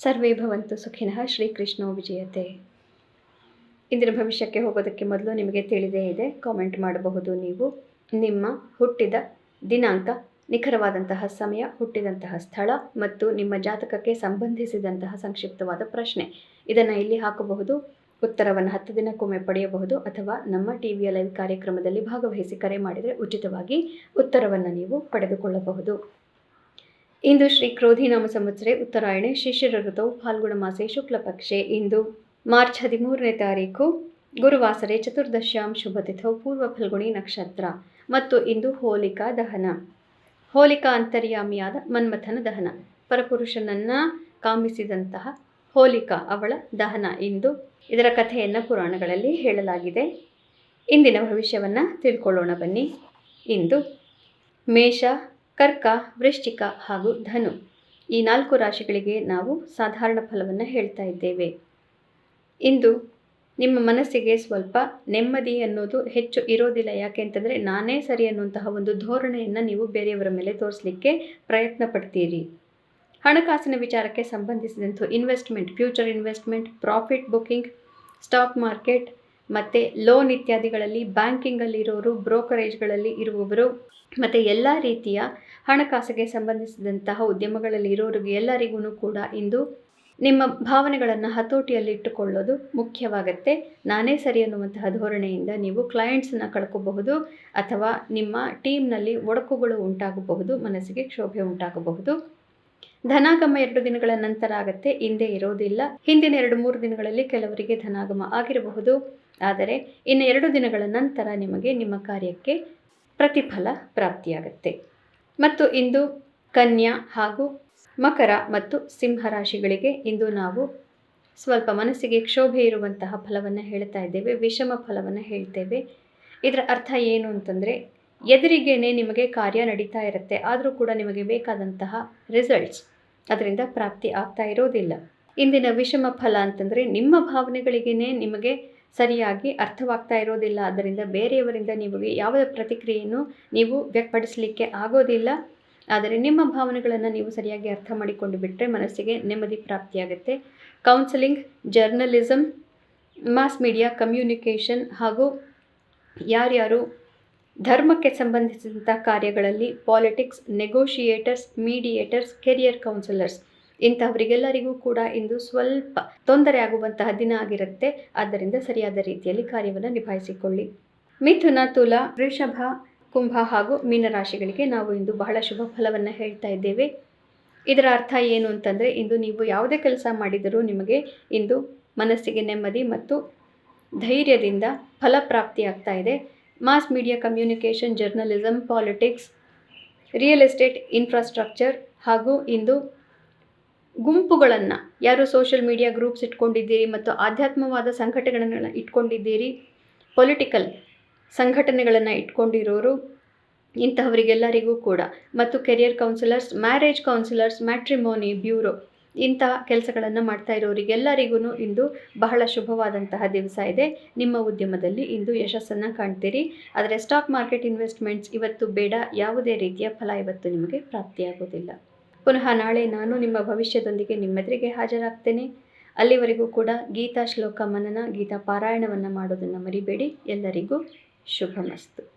ಸರ್ವೇ ಭವಂತು ಸುಖಿನಃ ಶ್ರೀಕೃಷ್ಣೋ ವಿಜಯತೆ. ಇಂದಿನ ಭವಿಷ್ಯಕ್ಕೆ ಹೋಗೋದಕ್ಕೆ ಮೊದಲು ನಿಮಗೆ ತಿಳಿದೇ ಇದೆ ಕಾಮೆಂಟ್ ಮಾಡಬಹುದು ನೀವು. ನಿಮ್ಮ ಹುಟ್ಟಿದ ದಿನಾಂಕ, ನಿಖರವಾದಂತಹ ಸಮಯ, ಹುಟ್ಟಿದಂತಹ ಸ್ಥಳ ಮತ್ತು ನಿಮ್ಮ ಜಾತಕಕ್ಕೆ ಸಂಬಂಧಿಸಿದಂತಹ ಸಂಕ್ಷಿಪ್ತವಾದ ಪ್ರಶ್ನೆ. ಇದನ್ನು ಇಲ್ಲಿ ಹಾಕಬಹುದು, ಉತ್ತರವನ್ನು ಹತ್ತು ದಿನಕ್ಕೊಮ್ಮೆ ಪಡೆಯಬಹುದು ಅಥವಾ ನಮ್ಮ ಟಿ ವಿಯ ಲೈವ್ ಕಾರ್ಯಕ್ರಮದಲ್ಲಿ ಭಾಗವಹಿಸಿ ಕರೆ ಮಾಡಿದರೆ ಉಚಿತವಾಗಿ ಉತ್ತರವನ್ನು ನೀವು ಪಡೆದುಕೊಳ್ಳಬಹುದು. ಇಂದು ಶ್ರೀ ಕ್ರೋಧಿನಾಮ ಸಂವತ್ಸರೆ ಉತ್ತರಾಯಣೆ ಶಿಷ್ಯರ ಋತವು ಫಾಲ್ಗುಣ ಮಾಸೆ ಶುಕ್ಲಪಕ್ಷೆ ಇಂದು ಮಾರ್ಚ್ ಹದಿಮೂರನೇ ತಾರೀಕು ಗುರುವಾಸರೆ ಚತುರ್ದಶ್ಯಾಂ ಶುಭತಿಥೌ ಪೂರ್ವ ಫಲ್ಗುಣಿ ನಕ್ಷತ್ರ ಮತ್ತು ಇಂದು ಹೋಲಿಕಾ ದಹನ. ಹೋಲಿಕಾ ಅಂತರ್ಯಾಮಿಯಾದ ಮನ್ಮಥನ ದಹನ. ಪರಪುರುಷನನ್ನು ಕಾಮಿಸಿದಂತಹ ಹೋಲಿಕಾ ಅವಳ ದಹನ ಇಂದು. ಇದರ ಕಥೆಯನ್ನು ಪುರಾಣಗಳಲ್ಲಿ ಹೇಳಲಾಗಿದೆ. ಇಂದಿನ ಭವಿಷ್ಯವನ್ನು ತಿಳ್ಕೊಳ್ಳೋಣ ಬನ್ನಿ. ಇಂದು ಮೇಷ ಕರ್ಕ, ವೃಶ್ಚಿಕ ಹಾಗೂ ಧನು. ಈ ನಾಲ್ಕು ರಾಶಿಗಳಿಗೆ ನಾವು ಸಾಧಾರಣ ಫಲವನ್ನು ಹೇಳ್ತಾ ಇದ್ದೇವೆ. ಇಂದು ನಿಮ್ಮ ಮನಸ್ಸಿಗೆ ಸ್ವಲ್ಪ ನೆಮ್ಮದಿ ಅನ್ನೋದು ಹೆಚ್ಚು ಇರೋದಿಲ್ಲ. ಯಾಕೆ ಅಂತಂದರೆ ನಾನೇ ಸರಿ ಅನ್ನುವಂತಹ ಒಂದು ಧೋರಣೆಯನ್ನು ನೀವು ಬೇರೆಯವರ ಮೇಲೆ ತೋರಿಸಲಿಕ್ಕೆ ಪ್ರಯತ್ನ ಪಡ್ತೀರಿ. ಹಣಕಾಸಿನ ವಿಚಾರಕ್ಕೆ ಸಂಬಂಧಿಸಿದಂಥ investment, future investment, profit booking stock market, ಮತ್ತು ಲೋನ್ ಇತ್ಯಾದಿಗಳಲ್ಲಿ ಬ್ಯಾಂಕಿಂಗಲ್ಲಿರೋರು, ಬ್ರೋಕರೇಜ್ಗಳಲ್ಲಿ ಇರುವವರು, ಮತ್ತು ಎಲ್ಲ ರೀತಿಯ ಹಣಕಾಸಿಗೆ ಸಂಬಂಧಿಸಿದಂತಹ ಉದ್ಯಮಗಳಲ್ಲಿ ಇರೋರಿಗೆ ಎಲ್ಲರಿಗೂ ಕೂಡ ಇಂದು ನಿಮ್ಮ ಭಾವನೆಗಳನ್ನು ಹತೋಟಿಯಲ್ಲಿ ಇಟ್ಟುಕೊಳ್ಳೋದು ಮುಖ್ಯವಾಗತ್ತೆ. ನಾನೇ ಸರಿ ಅನ್ನುವಂತಹ ಧೋರಣೆಯಿಂದ ನೀವು ಕ್ಲೈಂಟ್ಸನ್ನ ಕಳ್ಕೋಬಹುದು ಅಥವಾ ನಿಮ್ಮ ಟೀಮ್ನಲ್ಲಿ ಒಡಕುಗಳು ಉಂಟಾಗಬಹುದು, ಮನಸ್ಸಿಗೆ ಕ್ಷೋಭೆ ಉಂಟಾಗಬಹುದು. ಧನಾಗಮ ಎರಡು ದಿನಗಳ ನಂತರ ಆಗತ್ತೆ, ಹಿಂದೆ ಇರೋದಿಲ್ಲ. ಹಿಂದಿನ ಎರಡು ಮೂರು ದಿನಗಳಲ್ಲಿ ಕೆಲವರಿಗೆ ಧನಾಗಮ ಆಗಿರಬಹುದು. ಆದರೆ ಇನ್ನು ಎರಡು ದಿನಗಳ ನಂತರ ನಿಮಗೆ ನಿಮ್ಮ ಕಾರ್ಯಕ್ಕೆ ಪ್ರತಿಫಲ ಪ್ರಾಪ್ತಿಯಾಗತ್ತೆ. ಮತ್ತು ಇಂದು ಕನ್ಯಾ ಹಾಗೂ ಮಕರ ಮತ್ತು ಸಿಂಹ ರಾಶಿಗಳಿಗೆ ಇಂದು ನಾವು ಸ್ವಲ್ಪ ಮನಸ್ಸಿಗೆ ಕ್ಷೋಭೆ ಇರುವಂತಹ ಫಲವನ್ನು ಹೇಳ್ತಾ ಇದ್ದೇವೆ, ವಿಷಮ ಫಲವನ್ನು ಹೇಳ್ತೇವೆ. ಇದರ ಅರ್ಥ ಏನು ಅಂತಂದರೆ, ಎದುರಿಗೇನೆ ನಿಮಗೆ ಕಾರ್ಯ ನಡೀತಾ ಇರುತ್ತೆ, ಆದರೂ ಕೂಡ ನಿಮಗೆ ಬೇಕಾದಂತಹ ರಿಸಲ್ಟ್ಸ್ ಅದರಿಂದ ಪ್ರಾಪ್ತಿ ಆಗ್ತಾ ಇರೋದಿಲ್ಲ. ಇಂದಿನ ವಿಷಮ ಫಲ ಅಂತಂದರೆ ನಿಮ್ಮ ಭಾವನೆಗಳಿಗೇ ನಿಮಗೆ ಸರಿಯಾಗಿ ಅರ್ಥವಾಗ್ತಾ ಇರೋದಿಲ್ಲ. ಅದರಿಂದ ಬೇರೆಯವರಿಂದ ನಿಮಗೆ ಯಾವ ಪ್ರತಿಕ್ರಿಯೆಯನ್ನು ನೀವು ವ್ಯಕ್ತಪಡಿಸಲಿಕ್ಕೆ ಆಗೋದಿಲ್ಲ. ಆದರೆ ನಿಮ್ಮ ಭಾವನೆಗಳನ್ನು ನೀವು ಸರಿಯಾಗಿ ಅರ್ಥ ಮಾಡಿಕೊಂಡು ಬಿಟ್ಟರೆ ಮನಸ್ಸಿಗೆ ನೆಮ್ಮದಿ ಪ್ರಾಪ್ತಿಯಾಗುತ್ತೆ. Counselling journalism mass media, communication ಹಾಗೂ ಯಾರ್ಯಾರು ಧರ್ಮಕ್ಕೆ ಸಂಬಂಧಿಸಿದಂಥ ಕಾರ್ಯಗಳಲ್ಲಿ politics, negotiators, mediators, career counsellors ಇಂಥವರಿಗೆಲ್ಲರಿಗೂ ಕೂಡ ಇಂದು ಸ್ವಲ್ಪ ತೊಂದರೆ ಆಗುವಂತಹ ದಿನ ಆಗಿರುತ್ತೆ. ಆದ್ದರಿಂದ ಸರಿಯಾದ ರೀತಿಯಲ್ಲಿ ಕಾರ್ಯವನ್ನು ನಿಭಾಯಿಸಿಕೊಳ್ಳಿ. ಮಿಥುನ, ತುಲ, ವೃಷಭ, ಕುಂಭ ಹಾಗೂ ಮೀನರಾಶಿಗಳಿಗೆ ನಾವು ಇಂದು ಬಹಳ ಶುಭ ಫಲವನ್ನು ಹೇಳ್ತಾ ಇದ್ದೇವೆ. ಇದರ ಅರ್ಥ ಏನು ಅಂತಂದರೆ, ಇಂದು ನೀವು ಯಾವುದೇ ಕೆಲಸ ಮಾಡಿದರೂ ನಿಮಗೆ ಇಂದು ಮನಸ್ಸಿಗೆ ನೆಮ್ಮದಿ ಮತ್ತು ಧೈರ್ಯದಿಂದ ಫಲಪ್ರಾಪ್ತಿ ಆಗ್ತಾ ಇದೆ. Mass media communication journalism politics, real estate, infrastructure ಹಾಗೂ ಇಂದು ಗುಂಪುಗಳನ್ನು ಯಾರು ಸೋಷಿಯಲ್ ಮೀಡಿಯಾ ಗ್ರೂಪ್ಸ್ ಇಟ್ಕೊಂಡಿದ್ದೀರಿ ಮತ್ತು ಆಧ್ಯಾತ್ಮವಾದ ಸಂಘಟನೆಗಳನ್ನು ಇಟ್ಕೊಂಡಿದ್ದೀರಿ? ಪೊಲಿಟಿಕಲ್ ಸಂಘಟನೆಗಳನ್ನು ಇಟ್ಕೊಂಡಿರೋರು ಇಂಥವರಿಗೆಲ್ಲರಿಗೂ ಕೂಡ. ಮತ್ತು career counsellors marriage counsellors matrimony bureau ಇಂತಹ ಕೆಲಸಗಳನ್ನು ಮಾಡ್ತಾ ಇರೋರಿಗೆಲ್ಲರಿಗೂ ಇಂದು ಬಹಳ ಶುಭವಾದಂತಹ ದಿವಸ ಇದೆ. ನಿಮ್ಮ ಉದ್ಯಮದಲ್ಲಿ ಇಂದು ಯಶಸ್ಸನ್ನು ಕಾಣ್ತೀರಿ. ಆದರೆ ಸ್ಟಾಕ್ ಮಾರ್ಕೆಟ್ ಇನ್ವೆಸ್ಟ್ಮೆಂಟ್ಸ್ ಇವತ್ತು ಬೇಡ. ಯಾವುದೇ ರೀತಿಯ ಫಲ ಇವತ್ತು ನಿಮಗೆ ಪ್ರಾಪ್ತಿಯಾಗೋದಿಲ್ಲ ಪುನಃ ನಾಳೆ ನಾನು ನಿಮ್ಮ ಭವಿಷ್ಯದೊಂದಿಗೆ ನಿಮ್ಮೆದುರಿಗೆ ಹಾಜರಾಗ್ತೇನೆ. ಅಲ್ಲಿವರೆಗೂ ಕೂಡ ಗೀತಾ ಶ್ಲೋಕ ಮನನ ಗೀತಾ ಪಾರಾಯಣವನ್ನು ಮಾಡೋದನ್ನು ಮರಿಬೇಡಿ. ಎಲ್ಲರಿಗೂ ಶುಭಮಸ್ತು.